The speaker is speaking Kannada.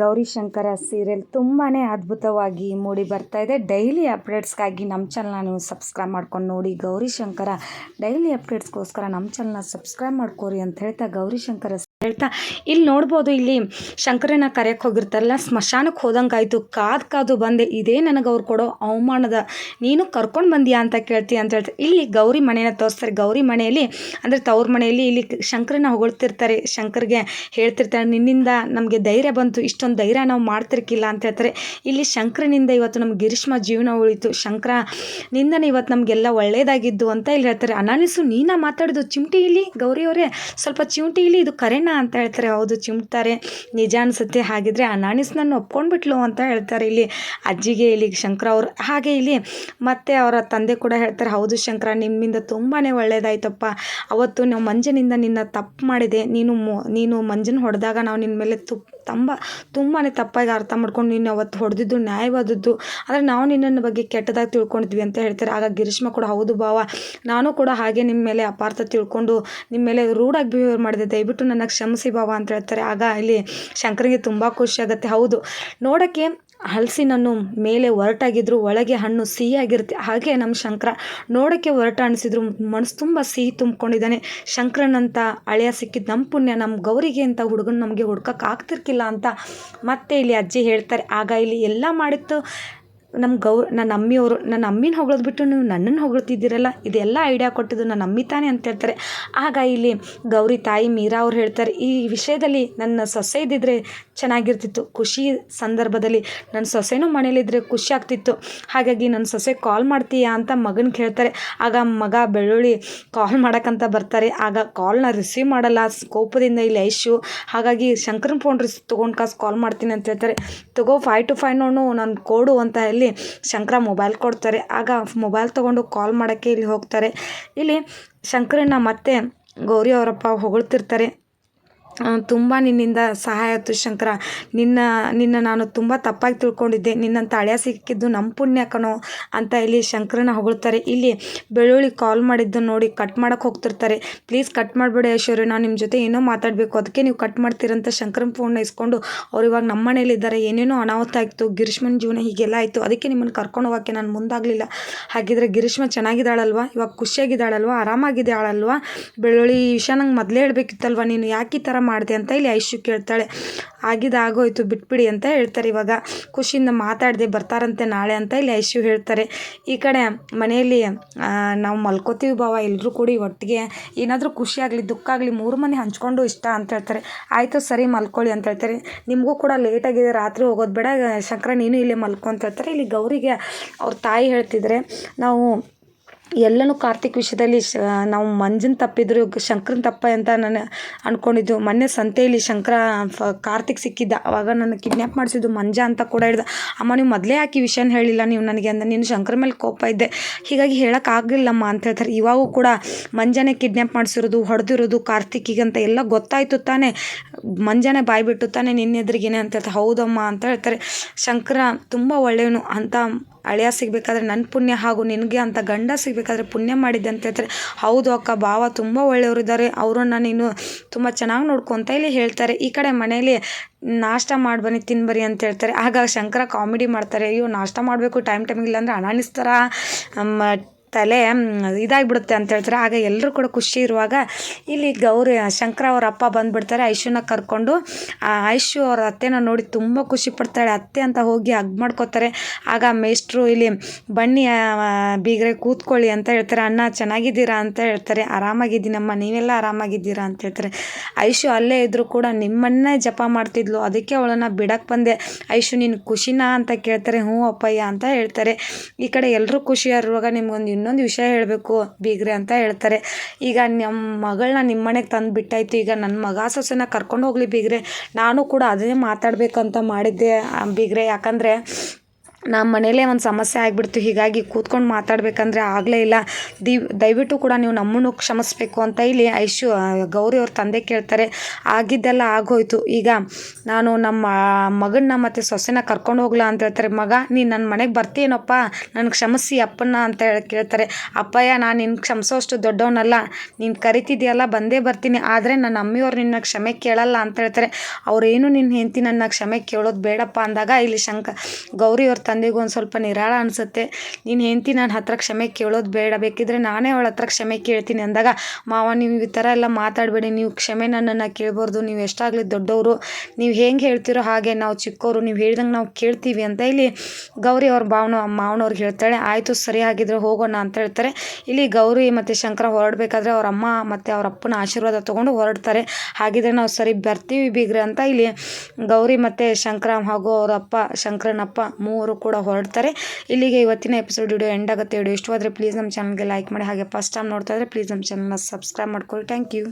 ಗೌರಿ ಶಂಕರ ಸೀರಿಯಲ್ ತುಂಬಾ ಅದ್ಭುತವಾಗಿ ಮೂಡಿ ಬರ್ತಾ ಇದೆ. ಡೈಲಿ ಅಪ್ಡೇಟ್ಸ್ಗಾಗಿ ನಮ್ಮ ಚಾನಲ್ನ ನೀವು ಸಬ್ಸ್ಕ್ರೈಬ್ ಮಾಡ್ಕೊಂಡು ನೋಡಿ. ಗೌರಿ ಶಂಕರ ಡೈಲಿ ಅಪ್ಡೇಟ್ಸ್ಗೋಸ್ಕರ ನಮ್ಮ ಚಾನಲ್ನ ಸಬ್ಸ್ಕ್ರೈಬ್ ಮಾಡ್ಕೋರಿ ಅಂತ ಹೇಳ್ತಾ ಗೌರಿ ಶಂಕರ ಹೇಳ್ತಾ ಇಲ್ಲಿ ನೋಡ್ಬೋದು ಇಲ್ಲಿ ಶಂಕರನ ಕರೆಯಕ್ಕೆ ಹೋಗಿರ್ತಾರಲ್ಲ ಸ್ಮಶಾನಕ್ಕೆ ಹೋದಂಗಾಯ್ತು, ಕಾದು ಕಾದು ಬಂದೆ, ಇದೇ ನನಗೆ ಅವ್ರು ಕೊಡೋ ಅವಮಾನದ, ನೀನು ಕರ್ಕೊಂಡು ಬಂದಿಯಾ ಅಂತ ಕೇಳ್ತೀಯ ಅಂತ ಹೇಳ್ತಾರೆ ಇಲ್ಲಿ ಗೌರಿ ಮನೆಯನ್ನು ತೋರಿಸ್ತಾರೆ, ಗೌರಿ ಮನೆಯಲ್ಲಿ, ಅಂದರೆ ತವ್ರ ಮನೆಯಲ್ಲಿ ಇಲ್ಲಿ ಶಂಕರನ ಹೊಗಳ್ತಿರ್ತಾರೆ, ಶಂಕರ್ಗೆ ಹೇಳ್ತಿರ್ತಾರೆ, ನಿನ್ನಿಂದ ನಮಗೆ ಧೈರ್ಯ ಬಂತು, ಇಷ್ಟೊಂದು ಧೈರ್ಯ ನಾವು ಮಾಡ್ತಿರ್ಕಿಲ್ಲ ಅಂತ ಹೇಳ್ತಾರೆ, ಇಲ್ಲಿ ಶಂಕರನಿಂದ ಇವತ್ತು ನಮ್ಗೆ ಗಿರೀಶ್ಮ ಜೀವನ ಉಳಿತು, ಶಂಕರ ನಿಂದನೇ ಇವತ್ತು ನಮಗೆಲ್ಲ ಒಳ್ಳೇದಾಗಿದ್ದು ಅಂತ ಇಲ್ಲಿ ಹೇಳ್ತಾರೆ, ಅನಾನಿಸು, ನೀನ ಮಾತಾಡೋದು ಚಿಮಟಿ ಇಲ್ಲಿ ಗೌರಿ ಅವರೇ ಸ್ವಲ್ಪ ಚಿಮಟಿ ಇಲ್ಲಿ, ಇದು ಕರೆನ ಅಂತ ಹೇಳ್ತಾರೆ. ಹೌದು ಚಿಮ್ತಾರೆ ನಿಜ ಅನಿಸುತ್ತೆ. ಹಾಗಿದ್ರೆ ಆ ನನ್ನ ಒಪ್ಕೊಂಡ್ಬಿಟ್ಲು ಅಂತ ಹೇಳ್ತಾರೆ ಇಲ್ಲಿ ಅಜ್ಜಿಗೆ ಇಲ್ಲಿ ಶಂಕರ ಅವರು. ಹಾಗೆ ಇಲ್ಲಿ ಮತ್ತೆ ಅವರ ತಂದೆ ಕೂಡ ಹೇಳ್ತಾರೆ, ಹೌದು ಶಂಕರ, ನಿಮ್ಮಿಂದ ತುಂಬಾ ಒಳ್ಳೇದಾಯ್ತಪ್ಪ. ಅವತ್ತು ನಾವು ಮಂಜನಿಂದ ನಿನ್ನ ತಪ್ಪು ಮಾಡಿದೆ. ನೀನು ನೀನು ಮಂಜನ ಹೊಡೆದಾಗ ನಾವು ನಿನ್ನ ಮೇಲೆ ತುಪ್ ತಂಬ ತುಂಬಾ ತಪ್ಪಾಗಿ ಅರ್ಥ ಮಾಡ್ಕೊಂಡು ನೀನು ಅವತ್ತು ಹೊಡೆದಿದ್ದು ನ್ಯಾಯವಾದದ್ದು. ಆದರೆ ನಾವು ನಿನ್ನನ್ನು ಬಗ್ಗೆ ಕೆಟ್ಟದಾಗಿ ತಿಳ್ಕೊಂಡಿದ್ವಿ ಅಂತ ಹೇಳ್ತಾರೆ? ಆಗ ಗಿರೀಶ್ಮ ಕೂಡ, ಹೌದು ಭಾವ, ನಾನು ಕೂಡ ಹಾಗೆ ನಿಮ್ಮ ಮೇಲೆ ಅಪಾರ್ಥ ತಿಳ್ಕೊಂಡು ನಿಮ್ಮ ಮೇಲೆ ರೂಢಾಗಿ ಬಿಹೇವ್ ಮಾಡಿದೆ. ದಯವಿಟ್ಟು ನನಗೆ ಕ್ಷಮಿಸಿ ಭಾವ, ಅಂತ ಹೇಳ್ತಾರೆ. ಆಗ ಇಲ್ಲಿ ಶಂಕರಿಗೆ ತುಂಬ ಖುಷಿ ಆಗುತ್ತೆ. ಹೌದು, ನೋಡೋಕ್ಕೆ ಹಲಸಿನನ್ನು ಮೇಲೆ ಒರಟಾಗಿದ್ರು, ಒಳಗೆ ಹಣ್ಣು ಸಿಹಿಯಾಗಿರುತ್ತೆ. ಹಾಗೆ ನಮ್ಮ ಶಂಕರ ನೋಡೋಕ್ಕೆ ಒರಟ ಅನಿಸಿದ್ರು. ಮನಸ್ಸು ತುಂಬ ಸಿಹಿ ತುಂಬಿಕೊಂಡಿದ್ದಾನೆ. ಶಂಕರನಂತ ಅಳೆಯ ಸಿಕ್ಕಿದ್ದು ನಮ್ಮ ಪುಣ್ಯ, ನಮ್ಮ ಗೌರಿಗೆ ಅಂತ ಹುಡುಗನ ನಮಗೆ ಹುಡ್ಕಕ್ಕೆ ಆಗ್ತಿರ್ಕಿಲ್ಲ ಅಂತ ಮತ್ತೆ ಇಲ್ಲಿ ಅಜ್ಜಿ ಹೇಳ್ತಾರೆ. ಆಗ ಇಲ್ಲಿ ಎಲ್ಲ ಮಾಡಿತ್ತು. ನಮ್ಮ ಗೌ ನನ್ನ ಅಮ್ಮಿಯವರು ನನ್ನ ಅಮ್ಮಿನ ಹೊಗಳೋದು ಬಿಟ್ಟು ನೀವು ನನ್ನನ್ನು ಹೊಗಳ್ತಿದ್ದೀರಲ್ಲ? ಇದೆಲ್ಲ ಐಡಿಯಾ ಕೊಟ್ಟಿದ್ದು ನನ್ನ ಅಮ್ಮಿ ತಾನೇ ಅಂತ ಹೇಳ್ತಾರೆ. ಆಗ ಇಲ್ಲಿ ಗೌರಿ ತಾಯಿ ಮೀರಾ ಅವ್ರು ಹೇಳ್ತಾರೆ, ಈ ವಿಷಯದಲ್ಲಿ ನನ್ನ ಸೊಸೆ ಇದ್ದಿದ್ರೆ ಚೆನ್ನಾಗಿರ್ತಿತ್ತು. ಖುಷಿ ಸಂದರ್ಭದಲ್ಲಿ ನನ್ನ ಸೊಸೆನೂ ಮನೇಲಿದ್ದರೆ ಖುಷಿ ಆಗ್ತಿತ್ತು. ಹಾಗಾಗಿ ನನ್ನ ಸೊಸೆ ಕಾಲ್ ಮಾಡ್ತೀಯಾ ಅಂತ ಮಗನ ಕೇಳ್ತಾರೆ. ಆಗ ಮಗ ಬೆಳ್ಳುಳ್ಳಿ ಕಾಲ್ ಮಾಡೋಕ್ಕಂತ ಬರ್ತಾರೆ. ಆಗ ಕಾಲ್ನ ರಿಸೀವ್ ಮಾಡಲ್ಲ. ಕೋಪದಿಂದ ಇಲ್ಲಿ ಐಶು, ಹಾಗಾಗಿ ಶಂಕರನ್ ಫೋನ್ ರಿಸ್ ತೊಗೊಂಡು ಕಾಸು ಕಾಲ್ ಮಾಡ್ತೀನಿ ಅಂತ ಹೇಳ್ತಾರೆ. ತಗೋ ಫೈ ಟು ಫೈ ನೋಡು, ನಾನು ಕೊಡು ಅಂತ ಹೇಳಿ ಶಂಕರ ಮೊಬೈಲ್ ಕೊಡ್ತಾರೆ. ಆಗ ಮೊಬೈಲ್ ತೊಗೊಂಡು ಕಾಲ್ ಮಾಡೋಕ್ಕೆ ಇಲ್ಲಿ ಹೋಗ್ತಾರೆ. ಇಲ್ಲಿ ಶಂಕರನ್ನ ಮತ್ತೆ ಗೌರಿ ಅವರಪ್ಪ ಹೊಗಳ್ತಿರ್ತಾರೆ. ತುಂಬ ನಿನ್ನಿಂದ ಸಹಾಯ ಆಯಿತು ಶಂಕರ. ನಿನ್ನ ನಿನ್ನ ನಾನು ತುಂಬ ತಪ್ಪಾಗಿ ತಿಳ್ಕೊಂಡಿದ್ದೆ. ನಿನ್ನಂತ ಹಳೆಯ ಸಿಕ್ಕಿದ್ದು ನಮ್ಮ ಪುಣ್ಯ ಕಣೋ ಅಂತ ಇಲ್ಲಿ ಶಂಕರನ ಹೊಗಳ್ತಾರೆ. ಇಲ್ಲಿ ಬೆಳ್ಳುಳ್ಳಿ ಕಾಲ್ ಮಾಡಿದ್ದು ನೋಡಿ ಕಟ್ ಮಾಡೋಕೆ ಹೋಗ್ತಿರ್ತಾರೆ. ಪ್ಲೀಸ್ ಕಟ್ ಮಾಡಬೇಡಿ ಐಶ್ವರ್ಯ, ನಾನು ನಿಮ್ಮ ಜೊತೆ ಏನೋ ಮಾತಾಡಬೇಕು. ಅದಕ್ಕೆ ನೀವು ಕಟ್ ಮಾಡ್ತೀರಂತ ಶಂಕರನ ಫೋನ್ನ ಇಸ್ಕೊಂಡು ಅವ್ರು ಇವಾಗ ನಮ್ಮ ಮನೇಲಿದ್ದಾರೆ ಏನೇನೋ ಅನಾಹುತ ಆಯಿತು ಗಿರೀಶ್ಮನ ಜೀವನ ಹೀಗೆಲ್ಲ ಆಯಿತು. ಅದಕ್ಕೆ ನಿಮ್ಮನ್ನು ಕರ್ಕೊಂಡು ಹೋಗೋಕ್ಕೆ ನಾನು ಮುಂದಾಗಲಿಲ್ಲ. ಹಾಗಿದ್ರೆ ಗಿರೀಶ್ಮ ಚೆನ್ನಾಗಿದ್ದಾಳಲ್ವಾ? ಇವಾಗ ಖುಷಿಯಾಗಿದ್ದಾಳಲ್ವಾ? ಆರಾಮಾಗಿದ್ದಾಳಲ್ವಾ ಬೆಳ್ಳುಳ್ಳಿ ವಿಷಯ ನಂಗೆ ಮೊದಲೇ ಹೇಳಬೇಕಿತ್ತಲ್ವ ನೀನು ಯಾಕೆ ಈ ಥರ ಮಾಡಿದೆ ಅಂತ ಇಲ್ಲಿ ಐಶು ಕೇಳ್ತಾಳೆ. ಆಗಿದಾಗೋಯಿತು ಬಿಟ್ಬಿಡಿ ಅಂತ ಹೇಳ್ತಾರೆ ಇವಾಗ. ಖುಷಿಯಿಂದ ಮಾತಾಡಿದೆ ಬರ್ತಾರಂತೆ ನಾಳೆ ಅಂತ ಇಲ್ಲಿ ಐಶು ಹೇಳ್ತಾರೆ. ಈ ಕಡೆ ಮನೆಯಲ್ಲಿ ನಾವು ಮಲ್ಕೋತೀವಿ ಭಾವ ಎಲ್ಲರೂ ಕೂಡಿ ಒಟ್ಟಿಗೆ. ಏನಾದರೂ ಖುಷಿಯಾಗಲಿ ದುಃಖ ಆಗಲಿ, ಮೂರು ಮನೆ ಹಂಚ್ಕೊಂಡು ಇಷ್ಟ ಅಂತ ಹೇಳ್ತಾರೆ. ಆಯಿತು, ಸರಿ, ಮಲ್ಕೊಳ್ಳಿ ಅಂತ ಹೇಳ್ತಾರೆ. ನಿಮಗೂ ಕೂಡ ಲೇಟಾಗಿದೆ ರಾತ್ರಿ ಹೋಗೋದು ಬೇಡ, ಶಂಕರ, ನೀನು ಇಲ್ಲೇ ಮಲ್ಕೊ ಅಂತ ಹೇಳ್ತಾರೆ. ಇಲ್ಲಿ ಗೌರಿಗೆ ಅವ್ರ ತಾಯಿ ಹೇಳ್ತಿದ್ರೆ, ನಾವು ಎಲ್ಲನೂ ಕಾರ್ತಿಕ್ ವಿಷಯದಲ್ಲಿ ಶ ನಾವು ಮಂಜನ ತಪ್ಪಿದ್ರು, ಶಂಕರನ್ ತಪ್ಪ ಅಂತ ನಾನು ಅಂದ್ಕೊಂಡಿದ್ದು ಮೊನ್ನೆ ಸಂತೆಯಲ್ಲಿ ಶಂಕರ, ಫ, ಕಾರ್ತಿಕ್ ಸಿಕ್ಕಿದ್ದ. ಅವಾಗ ನನ್ನ ಕಿಡ್ನ್ಯಾಪ್ ಮಾಡಿಸಿದ್ದು ಮಂಜ ಅಂತ ಕೂಡ ಹೇಳ್ದೆ. ಅಮ್ಮ, ನೀವು ಮೊದಲೇ ಯಾಕೆ ಈ ವಿಷಯನ ಹೇಳಿಲ್ಲ ನೀವು ನನಗೆ? ಅಂದ. ನೀನು ಶಂಕರ ಮೇಲೆ ಕೋಪ ಇದ್ದೆ. ಹೀಗಾಗಿ ಹೇಳೋಕ್ಕಾಗಲಿಲ್ಲಮ್ಮ ಅಂತ ಹೇಳ್ತಾರೆ. ಇವಾಗೂ ಕೂಡ ಮಂಜಾನೆ ಕಿಡ್ನ್ಯಾಪ್ ಮಾಡಿಸಿರೋದು, ಹೊಡೆದಿರೋದು ಕಾರ್ತಿಕಿಗಂತ ಎಲ್ಲ ಗೊತ್ತಾಯಿತು ತಾನೇ. ಬಿಟ್ಟು ಬಾಯ್ಬಿಟ್ಟು ತಾನೇ ನಿನ್ನೆದ್ರಿಗೇನೆ ಅಂತ ಹೇಳ್ತಾರೆ. ಹೌದಮ್ಮ ಅಂತ ಹೇಳ್ತಾರೆ. ಶಂಕರ ತುಂಬ ಒಳ್ಳೆಯವನು ಅಂತ ಅಳಿಯ ಸಿಗಬೇಕಾದ್ರೆ ನನ್ನ ಪುಣ್ಯ ಹಾಗೂ ನಿನಗೆ ಅಂತ ಗಂಡ ಸಿಗಬೇಕಾದ್ರೆ ಪುಣ್ಯ ಮಾಡಿದ್ದೆ ಅಂತ ಹೇಳ್ತಾರೆ. ಹೌದು ಅಕ್ಕ, ಭಾವ ತುಂಬ ಒಳ್ಳೆಯವರು ಇದ್ದಾರೆ. ಅವರನ್ನ ನೀನು ತುಂಬ ಚೆನ್ನಾಗಿ ನೋಡ್ಕೊತ ಇಲ್ಲಿ ಹೇಳ್ತಾರೆ. ಈ ಕಡೆ ಮನೆಯಲ್ಲಿ ನಾಷ್ಟ ಮಾಡಿ ಬನ್ನಿ ತಿನ್ಬರಿ ಅಂತ ಹೇಳ್ತಾರೆ. ಆಗ ಶಂಕರ ಕಾಮಿಡಿ ಮಾಡ್ತಾರೆ. ಅಯ್ಯೋ, ನಾಷ್ಟ ಮಾಡಬೇಕು ಟೈಮ್ ಟೈಮಿಗೆ ಇಲ್ಲಾಂದ್ರೆ ಅನಾನಿಸ್ತಾರ ತಲೆ ಇದಾಗಿಬಿಡುತ್ತೆ ಅಂತ ಹೇಳ್ತಾರೆ. ಆಗ ಎಲ್ಲರೂ ಕೂಡ ಖುಷಿ ಇರುವಾಗ ಇಲ್ಲಿ ಗೌರಿ ಶಂಕರ ಅವ್ರ ಅಪ್ಪ ಬಂದುಬಿಡ್ತಾರೆ, ಐಶುನ ಕರ್ಕೊಂಡು. ಐಶು ಅವ್ರ ಅತ್ತೆನ ನೋಡಿ ತುಂಬ ಖುಷಿ ಪಡ್ತಾಳೆ. ಅತ್ತೆ ಅಂತ ಹೋಗಿ ಹಗ್ ಮಾಡ್ಕೋತಾರೆ. ಆಗ ಮೇಷ್ಟ್ರು ಇಲ್ಲಿ, ಬನ್ನಿ ಬೀಗ್ರೆ ಕೂತ್ಕೊಳ್ಳಿ ಅಂತ ಹೇಳ್ತಾರೆ. ಅಣ್ಣ, ಚೆನ್ನಾಗಿದ್ದೀರಾ ಅಂತ ಹೇಳ್ತಾರೆ. ಆರಾಮಾಗಿದ್ದೀನಮ್ಮ, ನೀವೆಲ್ಲ ಆರಾಮಾಗಿದ್ದೀರಾ ಅಂತ ಹೇಳ್ತಾರೆ. ಐಶು ಅಲ್ಲೇ ಇದ್ದರೂ ಕೂಡ ನಿಮ್ಮನ್ನೇ ಜಪ ಮಾಡ್ತಿದ್ಲು. ಅದಕ್ಕೆ ಅವಳನ್ನು ಬಿಡಕ್ಕೆ ಬಂದೆ. ಐಶು, ನೀನು ಖುಷಿನಾ ಅಂತ ಕೇಳ್ತಾರೆ. ಹ್ಞೂ ಅಪ್ಪಯ್ಯ ಅಂತ ಹೇಳ್ತಾರೆ. ಈ ಕಡೆ ಎಲ್ಲರೂ ಖುಷಿಯಾಗಿರುವಾಗ ನಿಮ್ಗೊಂದು ಇನ್ನೊಂದು ವಿಷಯ ಹೇಳಬೇಕು, ಬೀಗ್ರೆ ಅಂತ ಹೇಳ್ತಾರೆ. ಈಗ ನಮ್ಮ ಮಗಳನ್ನ ನಿಮ್ಮ ಮನೆಗೆ ತಂದು ಬಿಟ್ಟಾಯ್ತು. ಈಗ ನನ್ನ ಮಗ ಸೊಸೆನ ಕರ್ಕೊಂಡು ಹೋಗಲಿ ಬೀಗ್ರೆ. ನಾನು ಕೂಡ ಅದನ್ನೇ ಮಾತಾಡಬೇಕಂತ ಮಾಡಿದ್ದೆ ಬೀಗ್ರೆ. ಯಾಕಂದರೆ ನಮ್ಮ ಮನೇಲೇ ಒಂದು ಸಮಸ್ಯೆ ಆಗಿಬಿಡ್ತು. ಹೀಗಾಗಿ ಕೂತ್ಕೊಂಡು ಮಾತಾಡಬೇಕಂದ್ರೆ ಆಗಲೇ ಇಲ್ಲ. ದಿ, ದಯವಿಟ್ಟು ಕೂಡ ನೀವು ನಮ್ಮನ್ನು ಕ್ಷಮಿಸ್ಬೇಕು ಅಂತ ಇಲ್ಲಿ ಐಶು ಗೌರಿ ಅವ್ರ ತಂದೆ ಕೇಳ್ತಾರೆ, ಆಗಿದ್ದೆಲ್ಲ ಆಗೋಯ್ತು. ಈಗ ನಾನು ನಮ್ಮ ಮಗನ್ನ ಮತ್ತು ಸೊಸೆನ ಕರ್ಕೊಂಡು ಹೋಗ್ಲಾ ಅಂತ ಹೇಳ್ತಾರೆ. ಮಗ, ನೀನು ನನ್ನ ಮನೆಗೆ ಬರ್ತೀನಪ್ಪ ನನಗೆ ಕ್ಷಮಿಸಿ ಅಪ್ಪನ ಅಂತ ಹೇಳಿ ಕೇಳ್ತಾರೆ. ಅಪ್ಪಯ್ಯ, ನಾನು ನಿನ್ನ ಕ್ಷಮಿಸೋಷ್ಟು ದೊಡ್ಡವನಲ್ಲ. ನೀನು ಕರಿತಿದ್ಯಲ್ಲ, ಬಂದೇ ಬರ್ತೀನಿ. ಆದರೆ ನನ್ನ ಅಮ್ಮಿಯವ್ರು ನಿನ್ನ ಕ್ಷಮೆ ಕೇಳಲ್ಲ ಅಂತ ಹೇಳ್ತಾರೆ. ಅವರೇನು ನಿನ್ನ ಹೆಂಡತಿ ನನ್ನ ಕ್ಷಮೆ ಕೇಳೋದು ಬೇಡಪ್ಪ ಅಂದಾಗ ಇಲ್ಲಿ ಶಂಕ, ಗೌರಿ ಅವ್ರ ತಂದೆಗೂ ಒಂದು ಸ್ವಲ್ಪ ನಿರಾಳ ಅನಿಸುತ್ತೆ. ನೀನು ಹೆಂಡತಿ ನನ್ನ ಹತ್ರ ಕ್ಷಮೆ ಕೇಳೋದು ಬೇಡ. ಬೇಕಿದ್ರೆ ನಾನೇ ಅವಳ ಹತ್ರ ಕ್ಷಮೆ ಕೇಳ್ತೀನಿ ಅಂದಾಗ, ಮಾವ ನೀವು ಈ ಥರ ಎಲ್ಲ ಮಾತಾಡಬೇಡಿ. ನೀವು ಕ್ಷಮೆ ನನ್ನನ್ನು ಕೇಳ್ಬಾರ್ದು. ನೀವು ಎಷ್ಟಾಗಲಿ ದೊಡ್ಡವರು. ನೀವು ಹೆಂಗೆ ಹೇಳ್ತಿರೋ ಹಾಗೆ ನಾವು ಚಿಕ್ಕವರು ನೀವು ಹೇಳ್ದಂಗೆ ನಾವು ಕೇಳ್ತೀವಿ ಅಂತ ಇಲ್ಲಿ ಗೌರಿ ಅವ್ರ ಭಾವನ ಮಾವನವ್ರಿಗೆ ಹೇಳ್ತಾಳೆ. ಆಯಿತು, ಸರಿ ಆಗಿದ್ರೆ ಹೋಗೋಣ ಅಂತ ಹೇಳ್ತಾರೆ. ಇಲ್ಲಿ ಗೌರಿ ಮತ್ತು ಶಂಕರ ಹೊರಡಬೇಕಾದ್ರೆ ಅವ್ರ ಅಮ್ಮ ಮತ್ತು ಅವ್ರ ಅಪ್ಪನ ಆಶೀರ್ವಾದ ತೊಗೊಂಡು ಹೊರಡ್ತಾರೆ. ಹಾಗಿದ್ರೆ ನಾವು ಸರಿ ಬರ್ತೀವಿ ಬೀಗ್ರೆ ಅಂತ ಇಲ್ಲಿ ಗೌರಿ ಮತ್ತು ಶಂಕರ ಹಾಗೂ ಅವರ ಅಪ್ಪ, ಶಂಕರನಪ್ಪ ಮೂವರು ಕೂಡ ಹೊರಡ್ತಾರೆ. ಇಲ್ಲಿಗೆ ಇವತ್ತಿನ ಎಪಿಸೋಡ್ ವಿಡಿಯೋ ಎಂಡ್ ಆಗುತ್ತೆ. ವಿಡಿಯೋ ಇಷ್ಟವಾದರೆ ಪ್ಲೀಸ್ ನಮ್ಮ ಚಾನಲ್ಗೆ ಲೈಕ್ ಮಾಡಿ. ಹಾಗೆ ಫಸ್ಟ್ ಟೈಮ್ ನೋಡ್ತಾ ಇದ್ದರೆ ಪ್ಲೀಸ್ ನಮ್ಮ ಚಾನಲ್ನ ಸಬ್ಸ್ಕ್ರೈಬ್ ಮಾಡ್ಕೊಳ್ಳಿ. Thank you